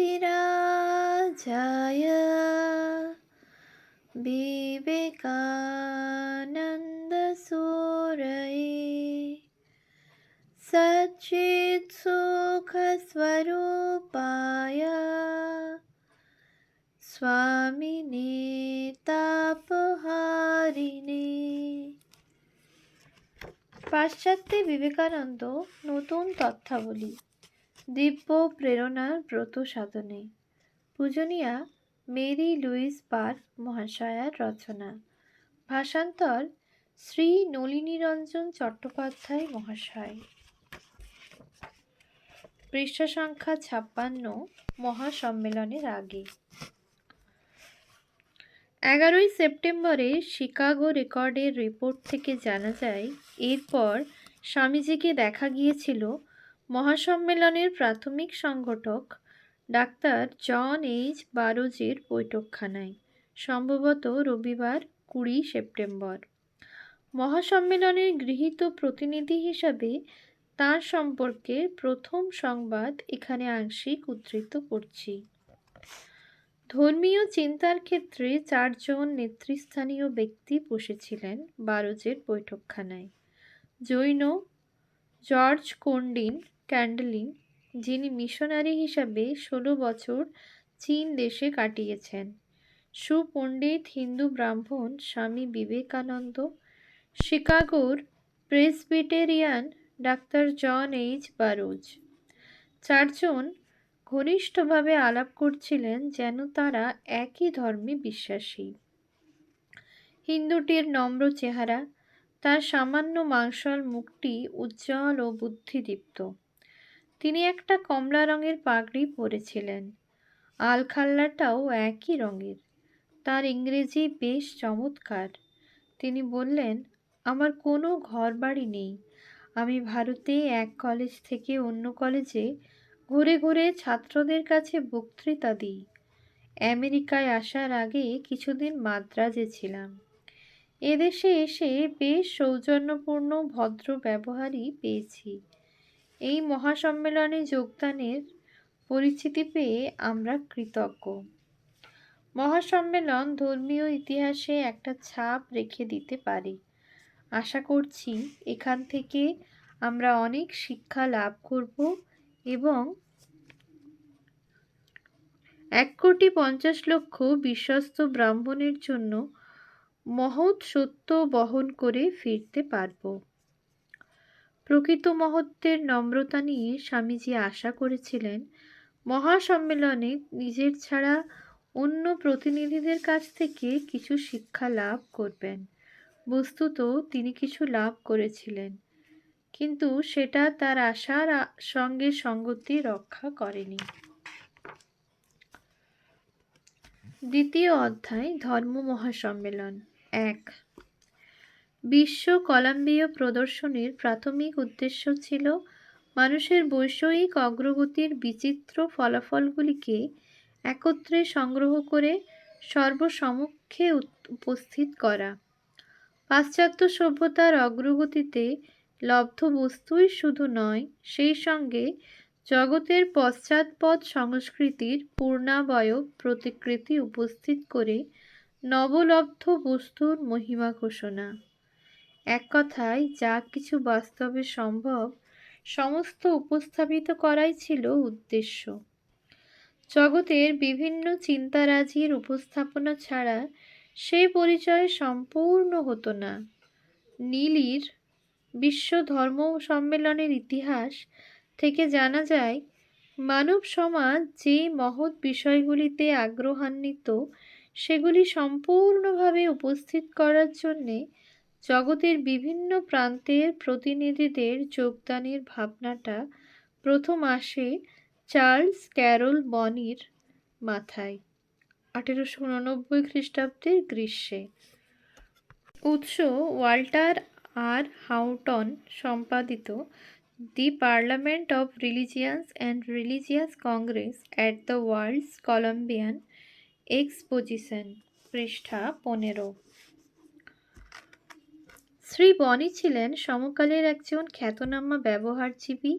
भारतरत्नभारतीराजाय विवेकानन्दसूरये सच्चित्सुखस्वरूपाय স্বামিনে তাপহারিণে পাশ্চাত্যে বিবেকানন্দ নতুন তথ্যাবলী দিব্য প্রেরণার ব্রত সাধনে। পূজনীয়া মেরি লুইস পার্ক মহাশয়ার রচনা। ভাষান্তর শ্রী নলিনীরঞ্জন চট্টোপাধ্যায় মহাশয়। পৃষ্ঠ সংখ্যা ছাপ্পান্ন, মহাসম্মেলনের আগে। এগারোই সেপ্টেম্বরে শিকাগো রেকর্ডের রিপোর্ট থেকে জানা যায়, এরপর স্বামীজিকে দেখা গিয়েছিল মহাসম্মেলনের প্রাথমিক সংগঠক ডাক্তার জন এইচ বারোজের বৈঠকখানায়, সম্ভবত রবিবার কুড়ি সেপ্টেম্বর। মহাসম্মেলনের গৃহীত প্রতিনিধি হিসাবে তার সম্পর্কে প্রথম সংবাদ এখানে আংশিক উদ্ধৃত করছি। ধর্মীয় চিন্তার ক্ষেত্রে চারজন নেতৃস্থানীয় ব্যক্তি বসেছিলেন বারোজের বৈঠকখানায়। জৈন, জর্জ কোন্ডিন ক্যান্ডলিন যিনি মিশনারি হিসাবে ষোলো বছর চীন দেশে কাটিয়েছেন। সুপণ্ডিত হিন্দু ব্রাহ্মণ স্বামী Vivekananda, শিকাগোর Presbyterian doctor John H Barrows. চারজন ঘনিষ্ঠভাবে আলাপ করছিলেন যেন তারা একই ধর্মে বিশ্বাসী। হিন্দুটির নম্র চেহারা, তার সামান্য মাংসল মুখটি উজ্জ্বল ও বুদ্ধিদীপ্ত। তিনি একটা কমলা রঙের পাগড়ি পরেছিলেন। আলখাল্লাটাও একই রঙের। তার ইংরেজি বেশ চমৎকার। তিনি বললেন, আমার কোনো ঘর বাড়ি নেই। আমি ভারতে এক কলেজ থেকে অন্য কলেজে ঘুরে ঘুরে ছাত্রদের কাছে বক্তৃতা দিই। আমেরিকায় আসার আগে কিছুদিন মাদ্রাজে ছিলাম। এদেশে এসে বেশ সৌজন্যপূর্ণ ভদ্র ব্যবহারই পেয়েছি। এই মহাসম্মেলনে যোগদানের পরিচিতি পেয়ে আমরা কৃতজ্ঞ। মহাসম্মেলন ধর্মীয় ইতিহাসে একটা ছাপ রেখে দিতে পারে। আশা করছি এখান থেকে আমরা অনেক শিক্ষা লাভ করব এবং এক কোটি পঞ্চাশ লক্ষ বিশ্বস্ত ব্রাহ্মণের জন্য মহৎ সত্য বহন করে ফিরতে পারব। প্রকৃত মহত্বের নম্রতা নিয়ে স্বামীজি আশা করেছিলেন। মহাসম্মেলনে নিজের ছাড়া অন্য প্রতিনিধিদের কাছ থেকে কিছু শিক্ষা লাভ করবেন। বস্তুত তিনি কিছু লাভ করেছিলেন। কিন্তু সেটা তার আশার সঙ্গে সঙ্গতি রক্ষা করেনি। দ্বিতীয় অধ্যায়, ধর্ম মহাসম্মেলন। এক বিশ্ব কলাম্বীয় প্রদর্শনীর প্রাথমিক উদ্দেশ্য ছিল মানুষের বৈষয়িক অগ্রগতির বিচিত্র ফলাফলগুলিকে একত্রে সংগ্রহ করে সর্বসমক্ষে উপস্থিত করা। পাশ্চাত্য সভ্যতার অগ্রগতিতে লব্ধ বস্তুই শুধু নয়, সেই সঙ্গে জগতের পশ্চাৎপদ সংস্কৃতির পূর্ণাবয়ব প্রতিকৃতি উপস্থিত করে নবলব্ধ বস্তুর মহিমা ঘোষণা। এক কথায়, যা কিছু বাস্তবে সম্ভব, সমস্ত উপস্থাপিত করাই ছিল উদ্দেশ্য। জগতের বিভিন্ন চিন্তারাজির উপস্থাপনা ছাড়া সেই পরিচয় সম্পূর্ণ হতো না। নীলির বিশ্ব ধর্ম সম্মেলনের ইতিহাস থেকে জানা যায়, মানব সমাজ যে মহৎ বিষয়গুলিতে আগ্রহান্বিত, সেগুলি সম্পূর্ণভাবে উপস্থিত করার জন্যে জগতের বিভিন্ন প্রান্তের প্রতিনিধিদের যোগদানের ভাবনাটা প্রথম আসে চার্লস ক্যারল বনির মাথায়, আঠেরোশো উননব্বই খ্রিস্টাব্দের গ্রীষ্মে। উৎস ওয়াল্টার আর হাউটন সম্পাদিত the Parliament of Religions and Religious Congress at the World's Columbian Exposition, পৃষ্ঠা পনেরো। শ্রী বনি ছিলেন সমকালের একজন খ্যাতনামা ব্যবহারজীবী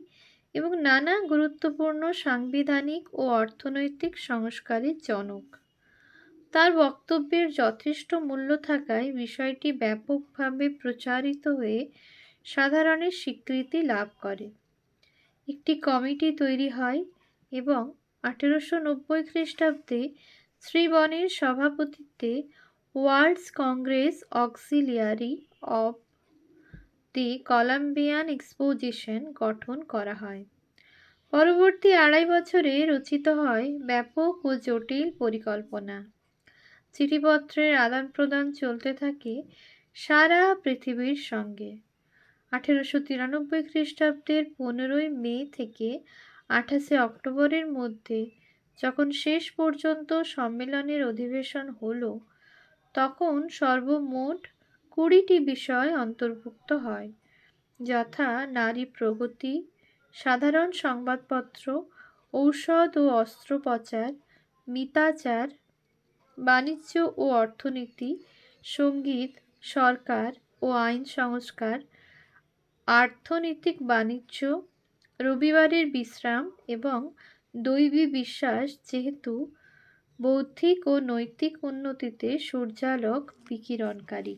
এবং নানা গুরুত্বপূর্ণ সাংবিধানিক ও অর্থনৈতিক সংস্কারের জনক। তার বক্তব্যের যথেষ্ট মূল্য থাকায় বিষয়টি ব্যাপকভাবে প্রচারিত হয়ে সাধারণের স্বীকৃতি লাভ করে। একটি কমিটি তৈরি হয় এবং আঠেরোশো নব্বই খ্রিস্টাব্দে শ্রীবনের সভাপতিত্বে World's Congress Auxiliary of the Columbian Exposition গঠন করা হয়। পরবর্তী আড়াই বছরে রচিত হয় ব্যাপক ও জটিল পরিকল্পনা। চিঠিপত্রের আদান প্রদান চলতে থাকে সারা পৃথিবীর সঙ্গে। আঠেরোশো তিরানব্বই খ্রিস্টাব্দের পনেরোই মে থেকে আঠাশে অক্টোবরের মধ্যে যখন শেষ পর্যন্ত সম্মেলনের অধিবেশন হলো, তখন সর্বমোট কুড়িটি বিষয় অন্তর্ভুক্ত হয়। যথা নারী প্রগতি, সাধারণ সংবাদপত্র, ঔষধ ও অস্ত্রোপচার, মিতাচার, বাণিজ্য ও অর্থনীতি, সংগীত, সরকার ও আইন সংস্কার, আর্থনৈতিক বাণিজ্য, রবিবারের বিশ্রাম এবং দৈবী বিশ্বাস যেহেতু বৌদ্ধিক ও নৈতিক উন্নতিতে সূর্যালোক বিকিরণকারী।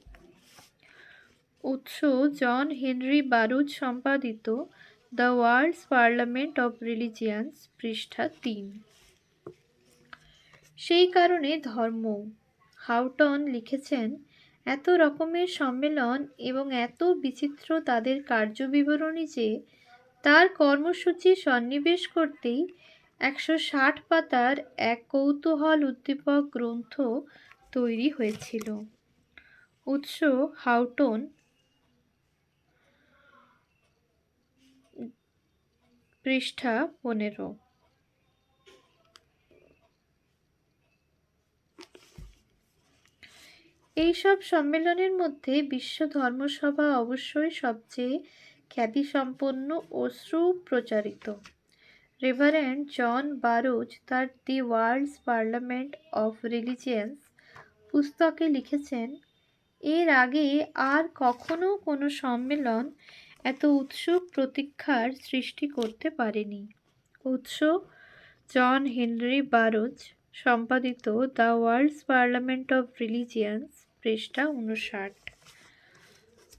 উৎস জন হেনরি বারুজ সম্পাদিত the World's Parliament of Religions, পৃষ্ঠা তিন। সেই কারণে ধর্ম, হাউটন লিখেছেন, এত রকমের সম্মেলন এবং এত বিচিত্র তাদের কার্যবিবরণী যে, তার কর্মসূচি সন্নিবেশ করতেই একশো ষাট পাতার এক কৌতূহল উদ্দীপক গ্রন্থ তৈরি হয়েছিল। উৎস হাউটন পৃষ্ঠা পনেরো। এইসব সম্মেলনের মধ্যে বিশ্ব ধর্মসভা অবশ্যই সবচেয়ে খ্যাতিসম্পন্ন ও সুপ্রচারিত। রেভারেন্ড জন বারোজ তার the World's Parliament of Religions পুস্তকে লিখেছেন, এর আগে আর কখনো কোনো সম্মেলন এত উৎসুক প্রতীক্ষার সৃষ্টি করতে পারেনি। উৎস জন হেনরি বারোজ সম্পাদিত the World's Parliament of Religions, পৃষ্ঠা উনষাট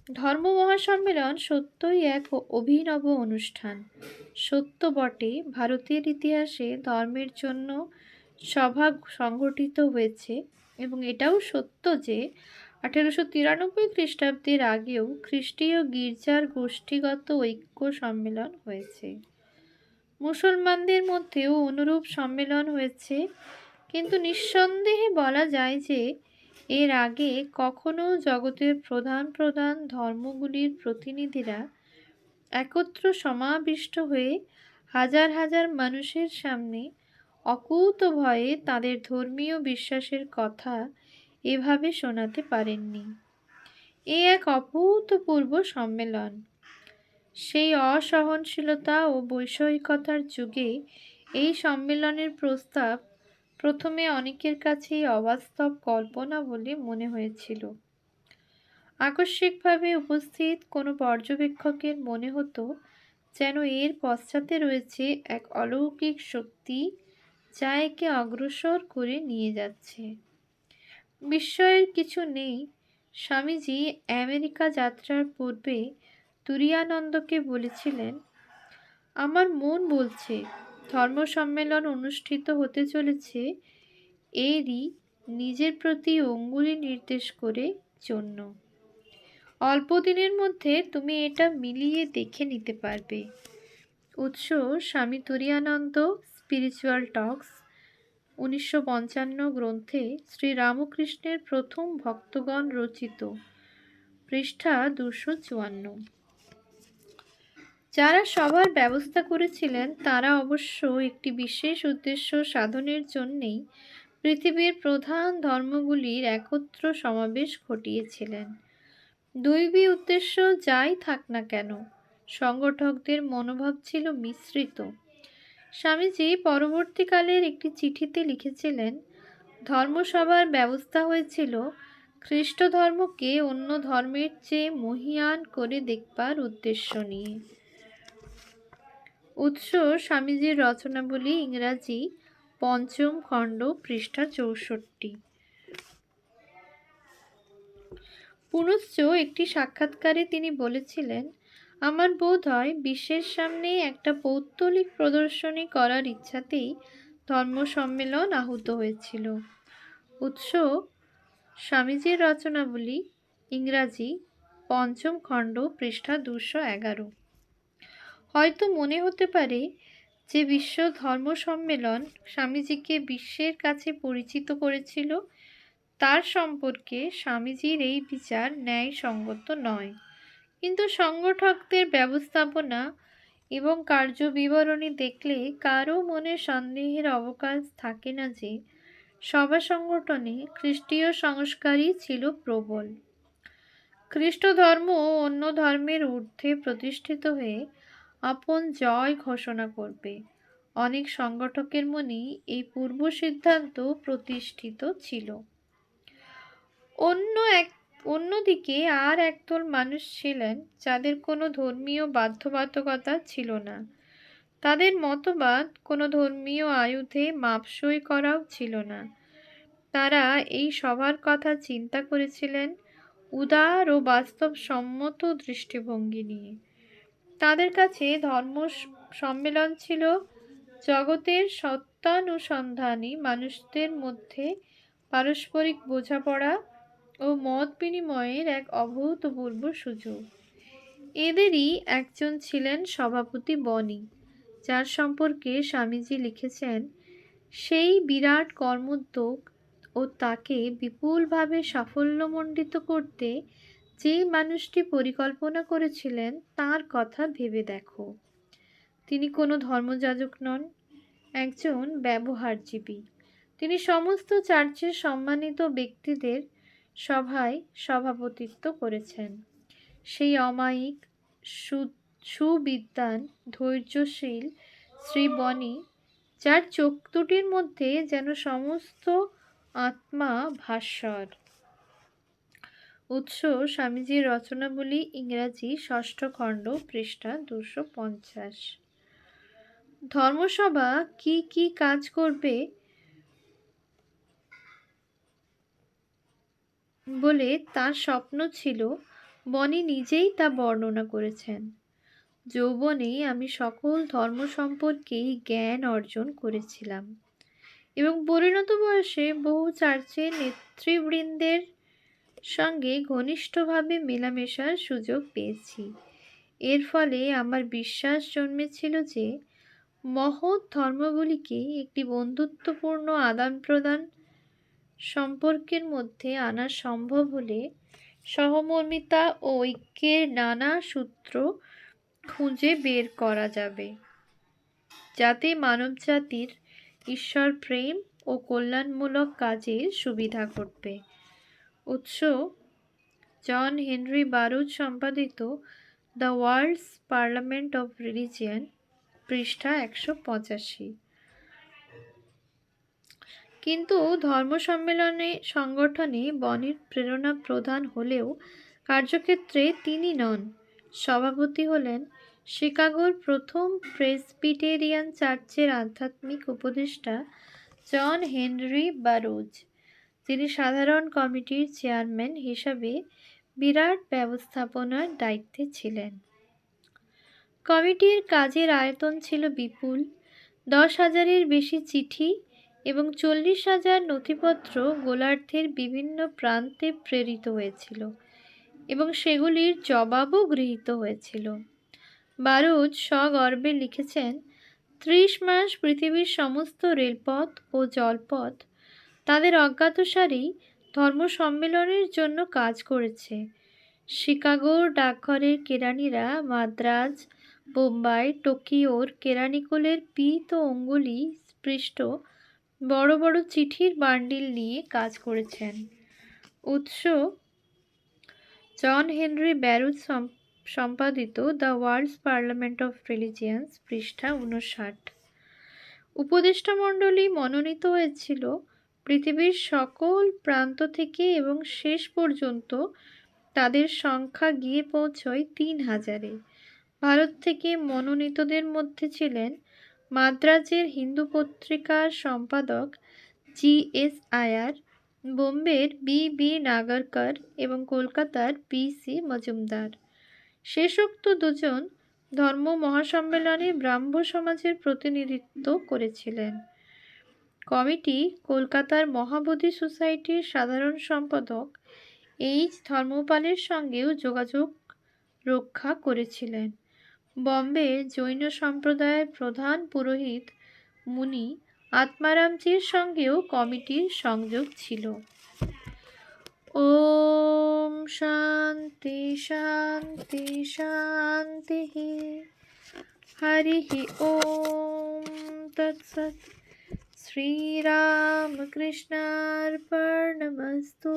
ধর্ম মহাসম্মেলন সত্যই এক অভিনব অনুষ্ঠান। সত্য বটে, ভারতের ইতিহাসে ধর্মের জন্য সভা সংগঠিত হয়েছে এবং এটাও সত্য যে আঠেরোশো তিরানব্বই খ্রিস্টাব্দের আগেও খ্রিস্টীয় গির্জার গোষ্ঠীগত ঐক্য সম্মেলন হয়েছে। মুসলমানদের মধ্যেও অনুরূপ সম্মেলন হয়েছে, কিন্তু নিঃসন্দেহে বলা যায় যে এর আগে কখনো জগতের প্রধান প্রধান ধর্মগুলির প্রতিনিধিরা একত্র সমাবিষ্ট হয়ে হাজার হাজার মানুষের সামনে অকুত ভয়ে তাদের ধর্মীয় বিশ্বাসের কথা এভাবে শোনাতে পারেননি। এ এক অভূতপূর্ব সম্মেলন। সেই অসহনশীলতা ও বৈষয়িকতার যুগে এই সম্মেলনের প্রস্তাব প্রথমে অনেকের কাছেই অবাস্তব কল্পনা বলে মনে হয়েছিল। আকস্মিকভাবে উপস্থিত কোনো পর্যবেক্ষকের মনে হতো যেন এর পশ্চাতে রয়েছে এক অলৌকিক শক্তি যা একে অগ্রসর করে নিয়ে যাচ্ছে। বিস্ময়ের কিছু নেই। স্বামীজি আমেরিকা যাত্রার পূর্বে তুরিয়ানন্দকে বলেছিলেন, আমার মন বলছে ধর্ম সম্মেলন অনুষ্ঠিত হতে চলেছে, এরই নিজের প্রতি অঙ্গুলি নির্দেশ করে জন্য। অল্প দিনের মধ্যে তুমি এটা মিলিয়ে দেখে নিতে পারবে। উৎস স্বামী তুরিয়ানন্দ স্পিরিচুয়াল টক্স উনিশশো পঞ্চান্ন গ্রন্থে শ্রীরামকৃষ্ণের প্রথম ভক্তগণ রচিত, পৃষ্ঠা দুশো চুয়ান্ন। যারা সবার ব্যবস্থা করেছিলেন, তারা অবশ্য একটি বিশেষ উদ্দেশ্য সাধনের জন্যেই পৃথিবীর প্রধান ধর্মগুলির একত্র সমাবেশ ঘটিয়েছিলেন। দৈবী উদ্দেশ্য যাই থাক না কেন, সংগঠকদের মনোভাব ছিল মিশ্রিত। স্বামীজি পরবর্তীকালের একটি চিঠিতে লিখেছিলেন, ধর্মসভার ব্যবস্থা হয়েছিল খ্রিস্ট ধর্মকে অন্য ধর্মের চেয়ে মহিয়ান করে দেখবার উদ্দেশ্য নিয়ে। উৎস স্বামীজির রচনাবলী ইংরাজি, পঞ্চম খণ্ড, পৃষ্ঠা চৌষট্টি। পুনশ্চ একটি সাক্ষাৎকারে তিনি বলেছিলেন আমার বোধ হয় বিশ্বের সামনে একটা পৌত্তলিক প্রদর্শনী করার ইচ্ছাতেই ধর্ম সম্মেলন আহুত হয়েছিল। উৎস, স্বামীজির রচনাবলী, ইংরাজি, পঞ্চম খণ্ড, পৃষ্ঠা দুশো এগারো। হয়তো মনে হতে পারে যে বিশ্ব ধর্ম সম্মেলন স্বামীজিকে বিশ্বের কাছে পরিচিত করেছিল, তার সম্পর্কে স্বামীজির এই বিচার ন্যায়সঙ্গত নয়। কিন্তু সংগঠকদের ব্যবস্থাপনা এবং কার্যবিবরণী দেখলে কারও মনে সন্দেহের অবকাশ থাকে না যে সভা সংগঠনে খ্রিস্টীয় সংস্কারই ছিল প্রবল। খ্রিস্ট ধর্ম অন্য ধর্মের ঊর্ধ্বে প্রতিষ্ঠিত হয়ে আপন জয় ঘোষণা করবে। অনেক সংগঠকের মনেই এই পূর্ব সিদ্ধান্ত প্রতিষ্ঠিত ছিল। অন্য এক অন্যদিকে আর একদল মানুষ ছিলেন যাদের কোনো ধর্মীয় বাধ্যবাধকতা ছিল না। তাদের মতবাদ কোনো ধর্মীয় আয়ুধে মাপসই করাও ছিল না। তারা এই সবার কথা চিন্তা করেছিলেন উদার ও বাস্তবসম্মত দৃষ্টিভঙ্গি নিয়ে। তাদের কাছে ধর্ম সম্মেলন ছিল জগতের সত্যানুসন্ধানী মানুষদের মধ্যে পারস্পরিক বোঝাপড়া ও মত বিনিময়ের এক অভূতপূর্ব সুযোগ। এদেরই একজন ছিলেন সভাপতি বনি যার সম্পর্কে স্বামীজি লিখেছেন, সেই বিরাট কর্মোদ্যোগ ও তাকে বিপুলভাবে সাফল্যমণ্ডিত করতে যে মানুষটি পরিকল্পনা করেছিলেন, তার কথা ভেবে দেখো। তিনি কোনো ধর্মযাজক নন, একজন ব্যবহারজীবী। তিনি সমস্ত চার্চের সম্মানিত ব্যক্তিদের সভায় সভাপতিত্ব করেছেন। সেই অমায়িক সু সুবিদ্যান ধৈর্যশীল শ্রী বনি যার চোখ দুটির মধ্যে যেন সমস্ত আত্মা ভাস্বর। উৎস স্বামীজির রচনাবলী ইংরাজি ষষ্ঠ খণ্ড পৃষ্ঠা দুশো পঞ্চাশ। ধর্মসভা কি কি কাজ করবে বলে তার স্বপ্ন ছিল বনি নিজেই তা বর্ণনা করেছেন। যৌবনে আমি সকল ধর্ম সম্পর্কেই জ্ঞান অর্জন করেছিলাম এবং পরিণত বয়সে বহু চার্চের নেতৃবৃন্দের সঙ্গে ঘনিষ্ঠভাবে মেলামেশার সুযোগ পেয়েছি। এর ফলে আমার বিশ্বাস জন্মেছিল যে মহৎ ধর্মগুলিকে একটি বন্ধুত্বপূর্ণ আদান প্রদান সম্পর্কের মধ্যে আনা সম্ভব হলে সহমর্মিতা ও ঐক্যের নানা সূত্র খুঁজে বের করা যাবে। যাতে মানবজাতির ঈশ্বর প্রেম ও কল্যাণমূলক কাজের সুবিধা ঘটবে। উৎস, জন হেনরি বারুদ সম্পাদিত the World's Parliament of Religion, পৃষ্ঠা একশো পঁচাশি। কিন্তু ধর্ম সম্মেলনে সংগঠনে বনির প্রেরণা প্রধান হলেও কার্যক্ষেত্রে তিনি নন। সভাপতি হলেন শিকাগোর প্রথম প্রেসবিটেরিয়ান চার্চের আধ্যাত্মিক উপদেষ্টা জন হেনরি বারোজ, যিনি সাধারণ কমিটির চেয়ারম্যান হিসাবে বিরাট ব্যবস্থাপনার দায়িত্বে ছিলেন। কমিটির কাজের আয়তন ছিল বিপুল। দশ হাজারের বেশি চিঠি এবং চল্লিশ হাজার নথিপত্র গোলার্ধের বিভিন্ন প্রান্তে প্রেরিত হয়েছিল এবং সেগুলির জবাবও গৃহীত হয়েছিল। বারুদ সগর্বে লিখেছেন, ত্রিশ মাস পৃথিবীর সমস্ত রেলপথ ও জলপথ তাদের অজ্ঞাতসারেই ধর্ম সম্মেলনের জন্য কাজ করেছে। শিকাগোর ডাকঘরের কেরানিরা মাদ্রাজ, বোম্বাই, টোকিওর কেরানিকোলের পিত অঙ্গুলি স্পৃষ্ট বড় বড় চিঠির বান্ডিল নিয়ে কাজ করেছেন। উৎস, জন হেনরি ব্যারুজ সম্পাদিত the World's Parliament of Religions, পৃষ্ঠা উনষাট উপদেষ্টামণ্ডলী মনোনীত হয়েছিল পৃথিবীর সকল প্রান্ত থেকে এবং শেষ পর্যন্ত তাদের সংখ্যা গিয়ে পৌঁছয় তিন হাজারে। ভারত থেকে মনোনীতদের মধ্যে ছিলেন মাদ্রাজের হিন্দু পত্রিকার সম্পাদক জি এস আয়ার, বোম্বের বি বি নাগারকর এবং কলকাতার পি সি মজুমদার। শেষোক্ত দুজন ধর্ম মহাসম্মেলনে ব্রাহ্ম সমাজের প্রতিনিধিত্ব করেছিলেন। কমিটি কলকাতার মহাবোধি সোসাইটির সাধারণ সম্পাদক এইচ ধর্মপালের সঙ্গেও যোগাযোগ রক্ষা করেছিলেন। বম্বে জৈন সম্প্রদায়ের প্রধান পুরোহিত মুনি আত্মারামজির সঙ্গেও কমিটির সংযোগ ছিল। ওম শান্তি শান্তি শান্তি হরি ওম তৎসৎ শ্রীরামকৃষ্ণার্পণমস্তু।